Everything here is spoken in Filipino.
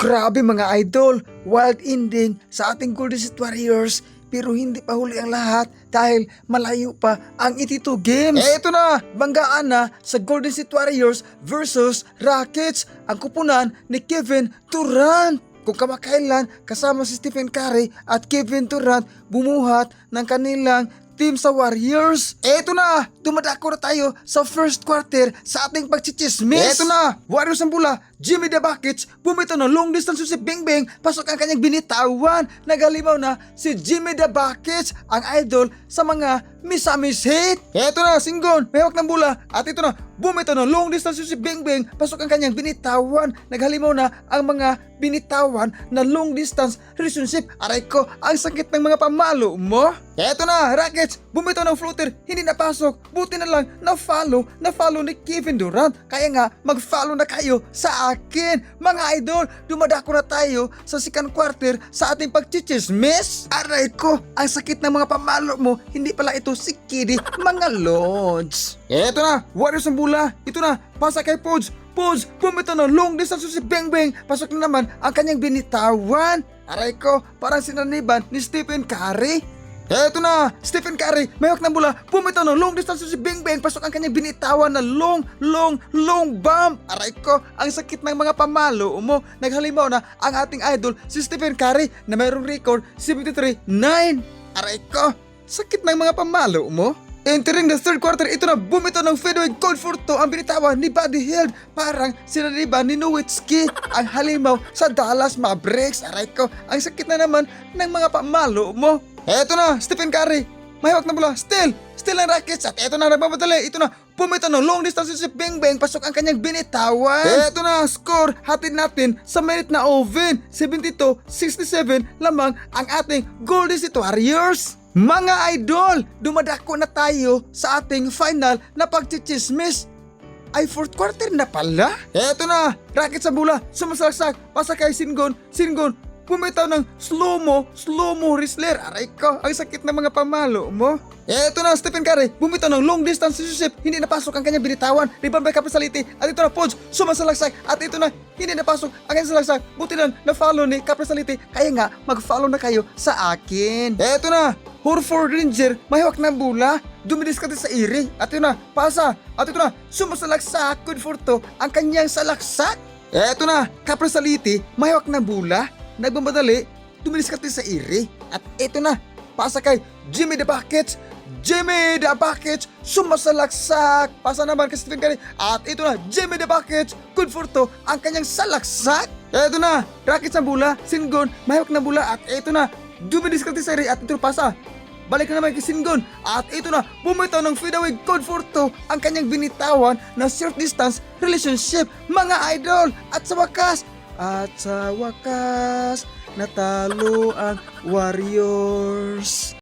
Grabe mga idol, wild ending sa ating Golden State Warriors pero hindi pa huli ang lahat dahil malayo pa ang 82 games. Eh ito na, banggaan na sa Golden State Warriors versus Rockets ang kupunan ni Kevin Durant. Kung kamakailan kasama si Stephen Curry at Kevin Durant bumuhat ng kanilang team sa Warriors. Eto na, dumadako na tayo sa first quarter sa ating pagchichismis. Eto na, Warriors ang bula, Jimmy the Buckets, bumito ng long distance si Bing Bing, pasok ang kanyang binitawan. Nagalimaw na si Jimmy the Buckets, ang idol sa mga misamis hit. Eto na, Singgon, may hawak ng bula. At ito na, bumito ng long distance si Bing Bing, pasok ang kanyang binitawan. Naghalimaw na ang mga binitawan na long distance relationship. Aray ko, ang sakit ng mga pamalo mo. Eto na, Rockets, bumito ng floater, hindi napasok. Buti na lang, na-follow, na-follow ni Kevin Durant. Kaya nga, mag-follow na kayo sa akin. Mga idol, dumadako na tayo sa second quarter sa ating pagchichismis. Aray ko, ang sakit ng mga pamalo mo, hindi pala ito si Kiddy, mga lords. Eto na, Warriors ang bula. Ito na, pasa kay Pods. Pods, bumito ng long distance si Beng Beng. Pasok na naman ang kanyang binitawan. Aray ko, parang sinaniban ni Stephen Curry. Eto na, Stephen Curry, may hawak ng bola, bumitaw ng long distance si Bing Bang, pasok ang kanyang binitawan na long, long, long bomb. Aray ko, ang sakit ng mga pamalo mo. Naghalimaw na ang ating idol, si Stephen Curry, na mayroong record 73-9. Aray ko, sakit ng mga pamalo mo. Entering the third quarter, ito na bumito ng fadeaway goal for two ang binitawan ni Buddy Hield. Parang sinaniba ni Nowitzki ang halimaw sa Dallas Mavericks. Aray ko, ang sakit na naman ng mga pamalo mo. Eto na, Stephen Curry. May hawak na bola. Still, still ang Rockets. At eto na, nagmamadali. Ito na, pumito ng long distance si Bing Bang. Pasok ang kanyang binitawan. Eto na, score. Hatid natin sa minute na oven. 72-67 lamang ang ating Golden State Warriors. Mga idol, dumadako na tayo sa ating final na pagchichismis. Ay, fourth quarter na pala? Eto na, racket sa bula, sumasalaksak, pasa kay Singon, Singon, pumitaw ng slow-mo, slow-mo wrestler. Aray ko, ang sakit ng mga pamalo mo. Eto na, Stephen Curry, bumitaw ng long distance relationship, hindi napasok ang kanyang binitawan, rebound by Caprisaliti, at ito na, Pods, sumasalaksak, at ito na, hindi napasok ang kanyang salaksak, buti lang, na-follow ni Caprisaliti, kaya nga, mag-follow na kayo sa akin. Eto na, Horford Ranger, may hawak ng bula, dumidiskarte sa iri, at ito na, pasa, at ito na, sumasalaksak, good for to, ang kanyang salaksak. Eto na, Caprisaliti, may hawak ng bula, nagmamadali, dumidiskarte sa iri, at ito na, pasa kay Jimmy the Buckets, Jimmy the Buckets, sumasalaksak. Pasa naman kay Stephen Curry. At ito na, Jimmy the Buckets, good for to, ang kanyang salaksak. Ito na, Rockets ang bula, Singon, mahawak na bula. At ito na, dumidiskarte sa iri at ito pasa. Balik na naman kay Singon. At ito na, bumitaw ng fadeaway good for ang kanyang binitawan na short distance relationship, mga idol. At sa wakas, at sa wakas, natalo ang Warriors.